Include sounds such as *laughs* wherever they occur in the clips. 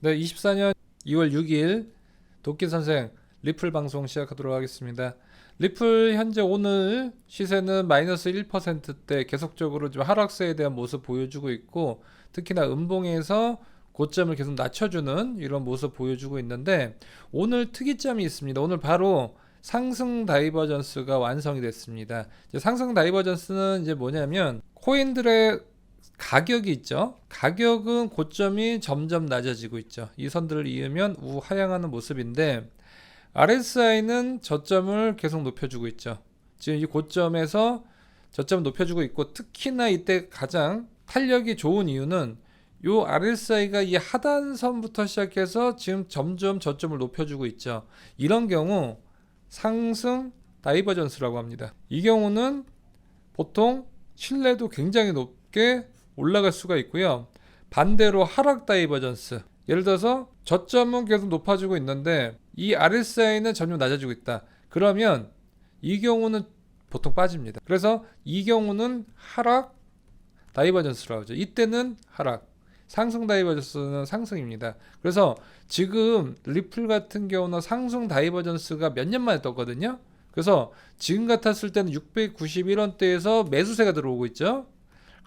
네, 24년 2월 6일 도끼 선생 리플 방송 시작하도록 하겠습니다. 리플 현재 오늘 시세는 마이너스 1%대 계속적으로 좀 하락세에 대한 모습 보여주고 있고 특히나 음봉에서 고점을 계속 낮춰주는 이런 모습 보여주고 있는데 오늘 특이점이 있습니다. 오늘 바로 상승 다이버전스가 완성이 됐습니다. 상승 다이버전스는 이제 뭐냐면 코인들의 가격이 있죠. 가격은 고점이 점점 낮아지고 있죠. 이 선들을 이으면 우하향하는 모습인데 RSI는 저점을 계속 높여주고 있죠. 지금 이 고점에서 저점을 높여주고 있고 특히나 이때 가장 탄력이 좋은 이유는 요 RSI가 이 하단선부터 시작해서 지금 점점 저점을 높여주고 있죠. 이런 경우 상승 다이버전스라고 합니다. 이 경우는 보통 신뢰도 굉장히 높게 올라갈 수가 있고요. 반대로 하락 다이버전스. 예를 들어서 저점은 계속 높아지고 있는데 이 RSI는 점점 낮아지고 있다. 그러면 이 경우는 보통 빠집니다. 그래서 이 경우는 하락 다이버전스라고 하죠. 이때는 하락. 상승 다이버전스는 상승입니다. 그래서 지금 리플 같은 경우는 상승 다이버전스가 몇 년 만에 떴거든요. 그래서 지금 같았을 때는 691원대에서 매수세가 들어오고 있죠.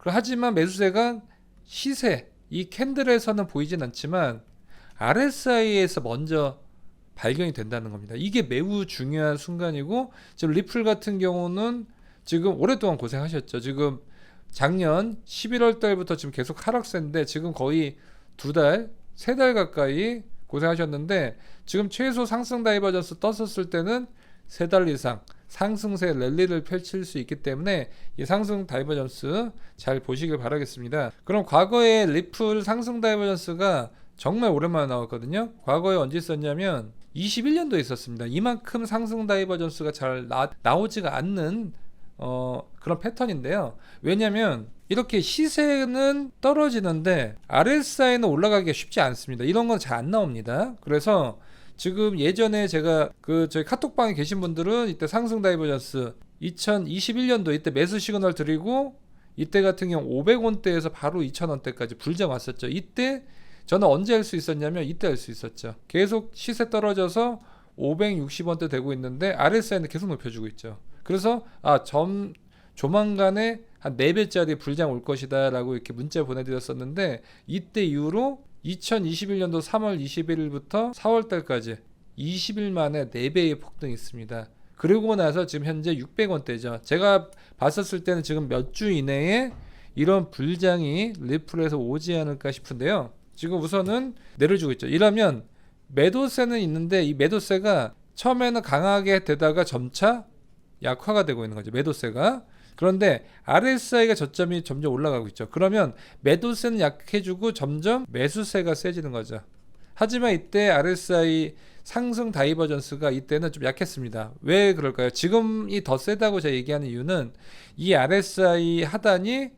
하지만 매수세가 시세 이 캔들에서는 보이진 않지만 RSI에서 먼저 발견이 된다는 겁니다. 이게 매우 중요한 순간이고 지금 리플 같은 경우는 지금 오랫동안 고생하셨죠. 지금 작년 11월 달부터 지금 계속 하락세인데 지금 거의 두 달, 세 달 가까이 고생하셨는데 지금 최소 상승 다이버전스 떴었을 때는 세 달 이상 상승세 랠리를 펼칠 수 있기 때문에 이 상승 다이버전스 잘 보시길 바라겠습니다. 그럼 과거에 리플 상승 다이버전스가 정말 오랜만에 나왔거든요. 과거에 언제 있었냐면 21년도에 있었습니다. 이만큼 상승 다이버전스가 잘 나, 나오지가 않는 어, 그런 패턴인데요. 왜냐면 이렇게 시세는 떨어지는데 RSI는 올라가기가 쉽지 않습니다. 이런 건 잘 안 나옵니다. 그래서 지금 예전에 제가 그 저희 카톡방에 계신 분들은 이때 상승 다이버전스 2021년도 이때 매수 시그널 드리고 이때 같은 경우 500원대에서 바로 2,000원대까지 불장 왔었죠. 이때 저는 언제 할 수 있었냐면 이때 할 수 있었죠. 계속 시세 떨어져서 560원대 되고 있는데 RSI는 계속 높여주고 있죠. 그래서 아 점 조만간에 한 4배짜리 불장 올 것이다 라고 이렇게 문자 보내드렸었는데 이때 이후로 2021년도 3월 21일부터 4월 달까지 20일 만에 4배의 폭등이 있습니다. 그리고 나서 지금 현재 600원대죠. 제가 봤었을 때는 지금 몇 주 이내에 이런 불장이 리플에서 오지 않을까 싶은데요. 지금 우선은 내려주고 있죠. 이러면 매도세는 있는데 이 매도세가 처음에는 강하게 되다가 점차 약화가 되고 있는 거죠. 매도세가. 그런데 RSI가 저점이 점점 올라가고 있죠. 그러면 매도세는 약해지고 점점 매수세가 세지는 거죠. 하지만 이때 RSI 상승 다이버전스가 이때는 좀 약했습니다. 왜 그럴까요? 지금이 더 세다고 제가 얘기하는 이유는 이 RSI 하단이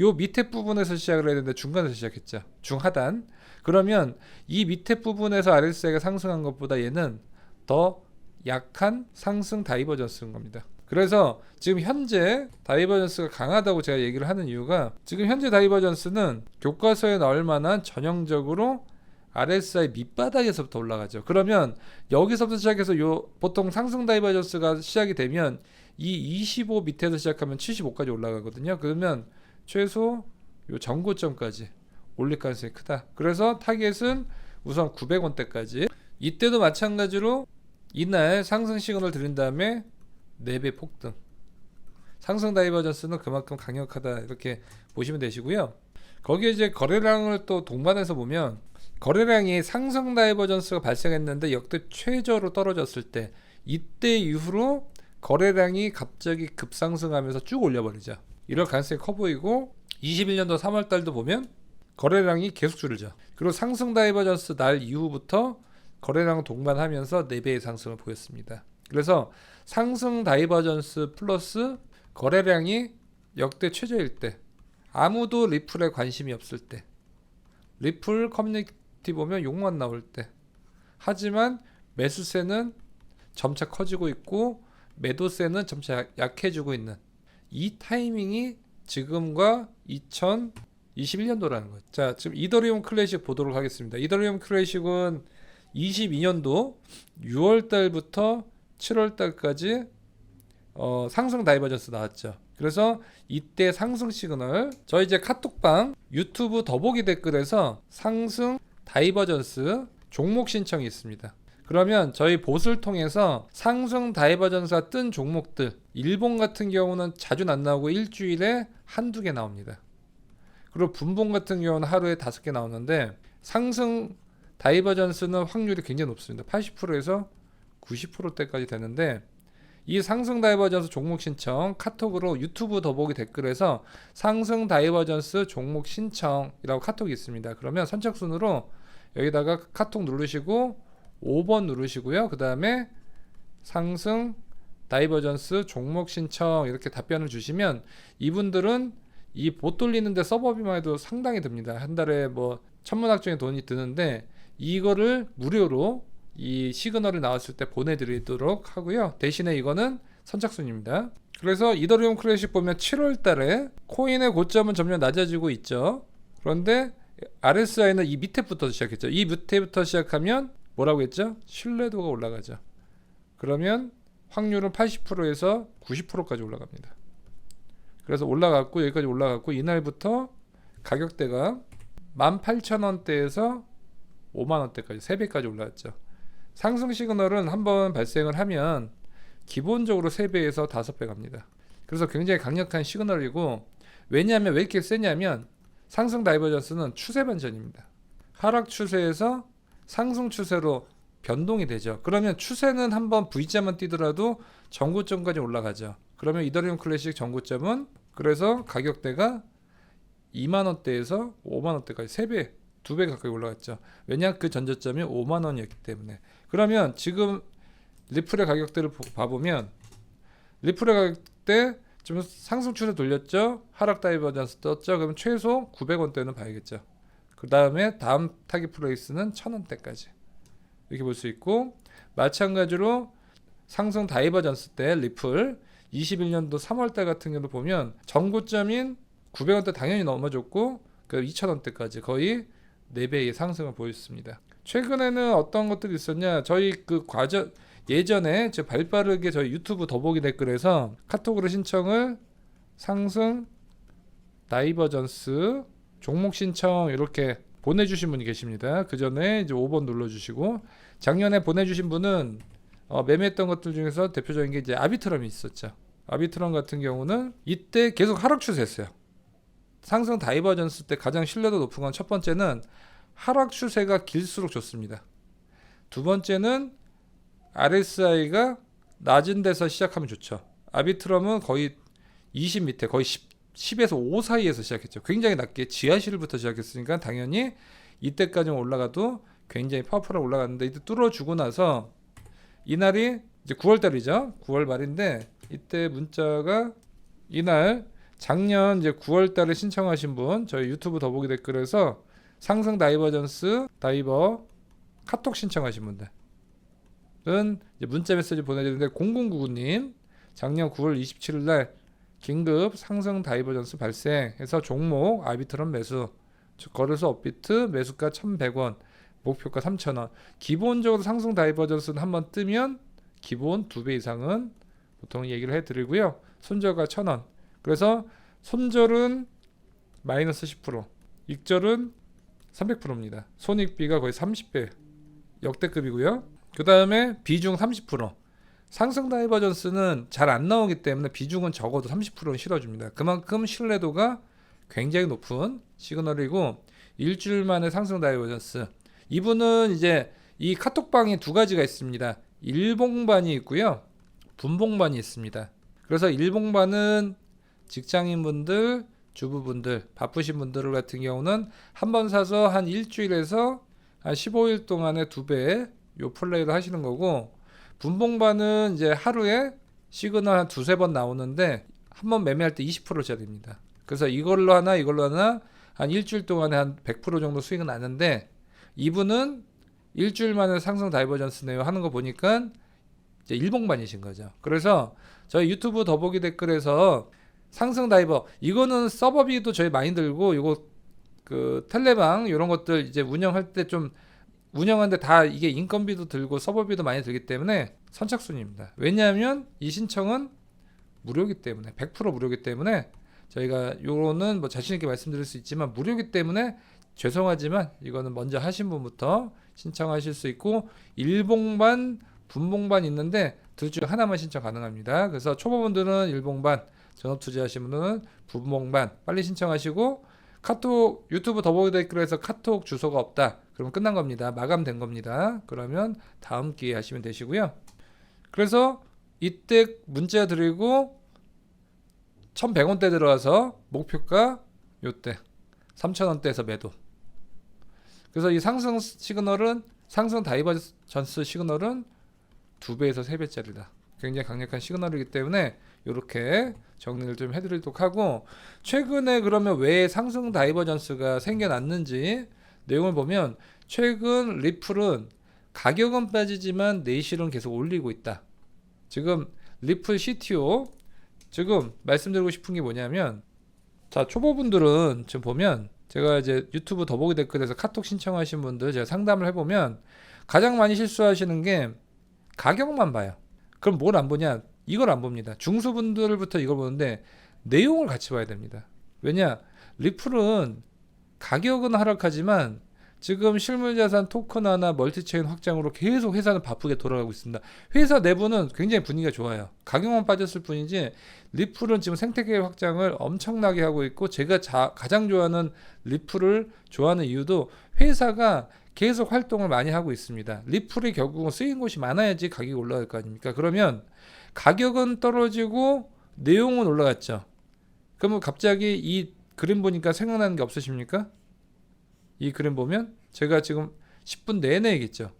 요 밑에 부분에서 시작을 해야 되는데 중간에서 시작했죠. 중하단. 그러면 이 밑에 부분에서 RSI가 상승한 것보다 얘는 더 약한 상승 다이버전스인 겁니다. 그래서 지금 현재 다이버전스가 강하다고 제가 얘기를 하는 이유가 지금 현재 다이버전스는 교과서에 나올 만한 전형적으로 RSI 밑바닥에서부터 올라가죠. 그러면 여기서부터 시작해서 요 보통 상승 다이버전스가 시작이 되면 이 25 밑에서 시작하면 75까지 올라가거든요. 그러면 최소 요 전고점까지 올릴 가능성이 크다. 그래서 타겟은 우선 900원대까지. 이때도 마찬가지로 이날 상승 시그널 드린 다음에 4배 폭등. 상승 다이버전스는 그만큼 강력하다 이렇게 보시면 되시고요. 거기에 이제 거래량을 또 동반해서 보면 거래량이 상승 다이버전스가 발생했는데 역대 최저로 떨어졌을 때 이때 이후로 거래량이 갑자기 급상승하면서 쭉 올려버리죠. 이럴 가능성이 커 보이고 21년도 3월 달도 보면 거래량이 계속 줄죠. 그리고 상승 다이버전스 날 이후부터 거래량 동반하면서 4배의 상승을 보였습니다. 그래서 상승 다이버전스 플러스 거래량이 역대 최저일 때 아무도 리플에 관심이 없을 때 리플 커뮤니티 보면 욕만 나올 때 하지만 매수세는 점차 커지고 있고 매도세는 점차 약해지고 있는 이 타이밍이 지금과 21년도라는 거죠. 자, 지금 이더리움 클래식 보도록 하겠습니다. 이더리움 클래식은 22년도 6월 달부터 7월 달까지 어, 상승 다이버전스 나왔죠. 그래서 이때 상승 시그널 저희 이제 카톡방 유튜브 더보기 댓글에서 상승 다이버전스 종목 신청이 있습니다. 그러면 저희 봇을 통해서 상승 다이버전스가 뜬 종목들 일본 같은 경우는 자주 안 나오고 일주일에 한두 개 나옵니다. 그리고 분봉 같은 경우는 하루에 다섯 개 나오는데 상승 다이버전스는 확률이 굉장히 높습니다. 80%에서 90%대까지 되는데 이 상승 다이버전스 종목 신청 카톡으로 유튜브 더보기 댓글에서 상승 다이버전스 종목 신청이라고 카톡이 있습니다. 그러면 선착순으로 여기다가 카톡 누르시고 5번 누르시고요. 그 다음에 상승 다이버전스 종목 신청 이렇게 답변을 주시면 이분들은 이봇 돌리는데 서버비만 해도 상당히 듭니다. 한 달에 뭐 천문학 중에 돈이 드는데 이거를 무료로 이 시그널이 나왔을 때 보내드리도록 하고요. 대신에 이거는 선착순입니다. 그래서 이더리움 클래식 보면 7월 달에 코인의 고점은 점점 낮아지고 있죠. 그런데 RSI는 이 밑에부터 시작했죠. 이 밑에부터 시작하면 뭐라고 했죠? 신뢰도가 올라가죠. 그러면 확률은 80%에서 90%까지 올라갑니다. 그래서 올라갔고 여기까지 올라갔고 이날부터 가격대가 18,000원대에서 5만 원대까지 3배까지 올라갔죠. 상승 시그널은 한번 발생을 하면 기본적으로 3배에서 5배 갑니다. 그래서 굉장히 강력한 시그널이고 왜냐하면 왜 이렇게 세냐면 상승 다이버전스는 추세 반전입니다. 하락 추세에서 상승 추세로 변동이 되죠. 그러면 추세는 한번 V자만 뛰더라도 전고점까지 올라가죠. 그러면 이더리움 클래식 전고점은 그래서 가격대가 2만 원대에서 5만 원대까지 3배, 2배 가까이 올라갔죠. 왜냐 그 전저점이 5만 원이었기 때문에. 그러면 지금 리플의 가격대를 보- 봐보면 리플의 가격대 좀 상승 추세 돌렸죠. 하락 다이버전스 떴죠. 그럼 최소 900원대는 봐야겠죠. 그 다음에 다음 타깃 프레이스는 1000원대까지 이렇게 볼 수 있고 마찬가지로 상승 다이버전스 때 리플 21년도 3월달 같은 경우도 보면 전고점인 900원대 당연히 넘어졌고 그 2000원대까지 거의 4배의 상승을 보였습니다. 최근에는 어떤 것들이 있었냐? 저희 그 과정 예전에 저 발빠르게 저희 유튜브 더보기 댓글에서 카톡으로 신청을 상승 다이버전스 종목 신청 이렇게 보내주신 분이 계십니다. 그 전에 이제 5번 눌러주시고 작년에 보내주신 분은 어, 매매했던 것들 중에서 대표적인 게 이제 아비트럼이 있었죠. 아비트럼 같은 경우는 이때 계속 하락 추세였어요. 상승 다이버전스 때 가장 신뢰도 높은 건 첫 번째는 하락 추세가 길수록 좋습니다. 두 번째는 RSI가 낮은 데서 시작하면 좋죠. 아비트럼은 거의 20 밑에 거의 10, 10 에서 5 사이에서 시작했죠. 굉장히 낮게 지하실부터 시작했으니까 당연히 이때까지 올라가도 굉장히 파워풀하게 올라갔는데 이때 뚫어주고 나서 이날이 이제 9월 달이죠. 9월 말인데 이때 문자가 이날 작년 이제 9월 달에 신청하신 분 저희 유튜브 더보기 댓글에서 상승 다이버전스 다이버 카톡 신청하신 분들은 문자 메시지 보내주는데 0099님 작년 9월 27일 날 긴급 상승 다이버전스 발생해서 종목 아비트럼 매수 거래소 업비트 매수가 1,100원 목표가 3,000원. 기본적으로 상승 다이버전스는 한번 뜨면 기본 두배 이상은 보통 얘기를 해드리고요. 손절가 1,000원. 그래서 손절은 마이너스 10% 익절은 300%입니다 손익비가 거의 30배 역대급이고요 그 다음에 비중 30% 상승 다이버전스는 잘 안 나오기 때문에 비중은 적어도 30%는 실어줍니다. 그만큼 신뢰도가 굉장히 높은 시그널이고 일주일 만에 상승 다이버전스. 이분은 이제 이 카톡방에 두 가지가 있습니다. 일봉반이 있고요. 분봉반이 있습니다. 그래서 일봉반은 직장인분들, 주부분들, 바쁘신 분들 같은 경우는 한 번 사서 한 일주일에서 한 15일 동안에 두 배 요 플레이를 하시는 거고 분봉반은 이제 하루에 시그널 한 두세 번 나오는데 한 번 매매할 때 20%짜리입니다. 그래서 이걸로 하나 이걸로 하나 한 일주일 동안에 한 100% 정도 수익은 나는데 이분은 일주일 만에 상승 다이버전스네요 하는 거 보니까 이제 일봉반이신 거죠. 그래서 저희 유튜브 더보기 댓글에서 상승 다이버 이거는 서버비도 저희 많이 들고 이거 그 텔레방 이런 것들 이제 운영할 때 좀 운영하는데 다 이게 인건비도 들고 서버비도 많이 들기 때문에 선착순입니다. 왜냐하면 이 신청은 무료기 때문에 100% 무료기 때문에 저희가 요거는 뭐 자신 있게 말씀드릴 수 있지만 무료기 때문에 죄송하지만 이거는 먼저 하신 분부터 신청하실 수 있고 일봉반, 분봉반 있는데 둘 중 하나만 신청 가능합니다. 그래서 초보분들은 일봉반, 전업 투자하신 분은 분봉반 빨리 신청하시고 카톡 유튜브 더보기 댓글에서 카톡 주소가 없다. 그러면 끝난 겁니다. 마감된 겁니다. 그러면 다음 기회에 하시면 되시고요. 그래서 이때 문자 드리고 1,100원대 들어와서 목표가 요때 3,000원대에서 매도. 그래서 이 상승 시그널은 상승 다이버전스 시그널은 두 배에서 세 배짜리다. 굉장히 강력한 시그널이기 때문에 이렇게 정리를 좀 해드리도록 하고 최근에 그러면 왜 상승 다이버전스가 생겨났는지 내용을 보면 최근 리플은 가격은 빠지지만 내실은 계속 올리고 있다. 지금 리플 CTO 지금 말씀드리고 싶은 게 뭐냐면 자 초보분들은 지금 보면 제가 이제 유튜브 더보기 댓글에서 카톡 신청하신 분들 제가 상담을 해보면 가장 많이 실수하시는 게 가격만 봐요. 그럼 뭘 안 보냐? 이걸 안 봅니다. 중수분들부터 이걸 보는데 내용을 같이 봐야 됩니다. 왜냐? 리플은 가격은 하락하지만 지금 실물자산 토큰화나 멀티체인 확장으로 계속 회사는 바쁘게 돌아가고 있습니다. 회사 내부는 굉장히 분위기가 좋아요. 가격만 빠졌을 뿐이지 리플은 지금 생태계 확장을 엄청나게 하고 있고 제가 자, 가장 좋아하는 리플을 좋아하는 이유도 회사가 계속 활동을 많이 하고 있습니다. 리플이 결국은 쓰인 곳이 많아야지 가격이 올라갈 거 아닙니까? 그러면 가격은 떨어지고 내용은 올라갔죠. 그러면 갑자기 이 그림 보니까 생각나는 게 없으십니까? 이 그림 보면 제가 지금 10분 내내 얘기했죠.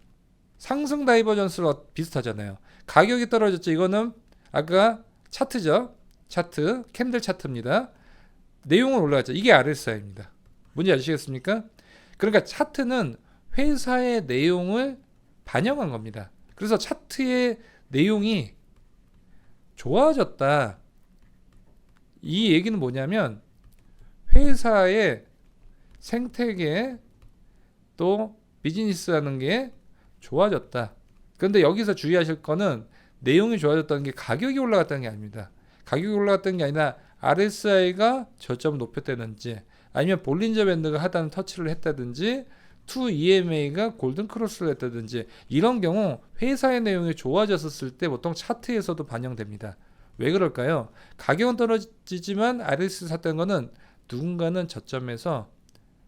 상승 다이버전스로 비슷하잖아요. 가격이 떨어졌죠. 이거는 아까 차트죠. 차트, 캔들 차트입니다. 내용은 올라갔죠. 이게 RSI입니다. 뭔지 아시겠습니까? 그러니까 차트는 회사의 내용을 반영한 겁니다. 그래서 차트의 내용이 좋아졌다. 이 얘기는 뭐냐면 회사의 생태계 또 비즈니스라는 게 좋아졌다. 그런데 여기서 주의하실 거는 내용이 좋아졌다는 게 가격이 올라갔다는 게 아닙니다. 가격이 올라갔다는 게 아니라 RSI가 저점을 높였다든지 아니면 볼린저 밴드가 하단을 터치를 했다든지 2EMA가 골든 크로스를 했다든지 이런 경우 회사의 내용이 좋아졌을 때 보통 차트에서도 반영됩니다. 왜 그럴까요? 가격은 떨어지지만 RSI 샀다는 거는 누군가는 저점에서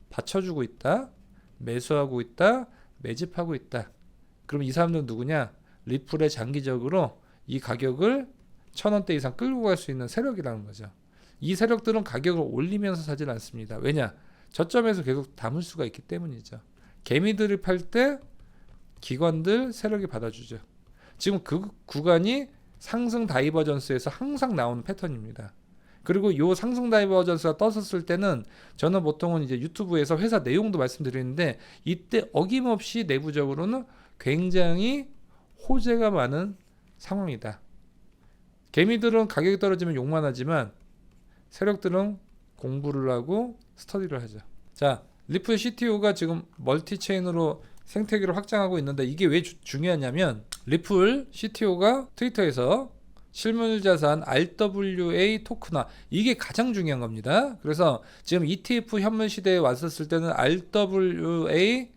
받쳐주고 있다, 매수하고 있다, 매집하고 있다. 그럼 이 사람들은 누구냐? 리플에 장기적으로 이 가격을 천 원대 이상 끌고 갈 수 있는 세력이라는 거죠. 이 세력들은 가격을 올리면서 사질 않습니다. 왜냐? 저점에서 계속 담을 수가 있기 때문이죠. 개미들이 팔 때 기관들 세력이 받아주죠. 지금 그 구간이 상승 다이버전스에서 항상 나오는 패턴입니다. 그리고 요 상승 다이버전스가 떴었을 때는 저는 보통은 이제 유튜브에서 회사 내용도 말씀드리는데 이때 어김없이 내부적으로는 굉장히 호재가 많은 상황이다. 개미들은 가격이 떨어지면 욕만 하지만 세력들은 공부를 하고 스터디를 하죠. 자, 리플 CTO가 지금 멀티 체인으로 생태계를 확장하고 있는데 이게 왜 주, 중요하냐면 리플 CTO가 트위터에서 실물 자산 RWA 토큰화 이게 가장 중요한 겁니다. 그래서 지금 ETF 현물 시대에 왔었을 때는 RWA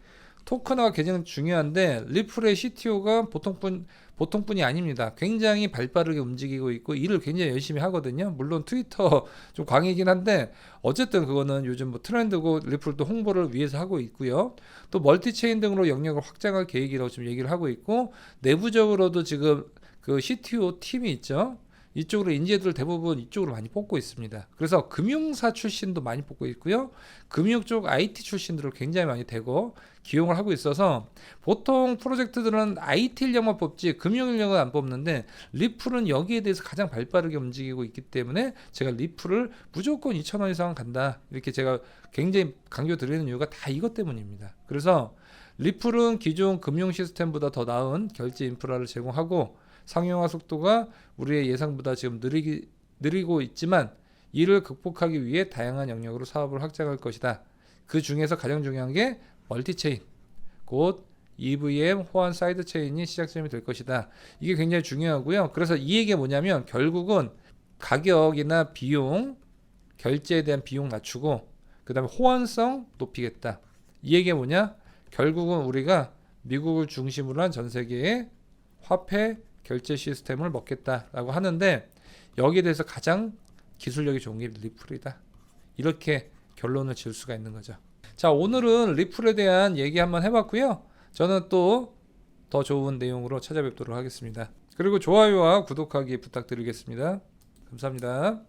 토큰화가 굉장히 중요한데 리플의 CTO가 보통분 보통뿐이 아닙니다. 굉장히 발빠르게 움직이고 있고 일을 굉장히 열심히 하거든요. 물론 트위터 *laughs* 좀 광이긴 한데 어쨌든 그거는 요즘 뭐 트렌드고 리플도 홍보를 위해서 하고 있고요. 또 멀티체인 등으로 영역을 확장할 계획이라고 지금 얘기를 하고 있고 내부적으로도 지금 그 CTO 팀이 있죠. 이쪽으로 인재들 대부분 이쪽으로 많이 뽑고 있습니다. 그래서 금융사 출신도 많이 뽑고 있고요. 금융 쪽 IT 출신들을 굉장히 많이 대고 기용을 하고 있어서 보통 프로젝트들은 IT 인력만 뽑지 금융 인력은 안 뽑는데 리플은 여기에 대해서 가장 발빠르게 움직이고 있기 때문에 제가 리플을 무조건 2,000원 이상 간다. 이렇게 제가 굉장히 강조 드리는 이유가 다 이것 때문입니다. 그래서 리플은 기존 금융 시스템보다 더 나은 결제 인프라를 제공하고 상용화 속도가 우리의 예상보다 지금 느리기, 느리고 있지만 이를 극복하기 위해 다양한 영역으로 사업을 확장할 것이다. 그 중에서 가장 중요한 게 멀티체인. 곧 EVM 호환 사이드 체인이 시작점이 될 것이다. 이게 굉장히 중요하고요. 그래서 이 얘기가 뭐냐면 결국은 가격이나 비용, 결제에 대한 비용 낮추고 그다음에 호환성 높이겠다. 이 얘기가 뭐냐? 결국은 우리가 미국을 중심으로 한 전 세계의 화폐 결제 시스템을 먹겠다라고 하는데 여기에 대해서 가장 기술력이 좋은 게 리플이다. 이렇게 결론을 지을 수가 있는 거죠. 자, 오늘은 리플에 대한 얘기 한번 해봤고요. 저는 또 더 좋은 내용으로 찾아뵙도록 하겠습니다. 그리고 좋아요와 구독하기 부탁드리겠습니다. 감사합니다.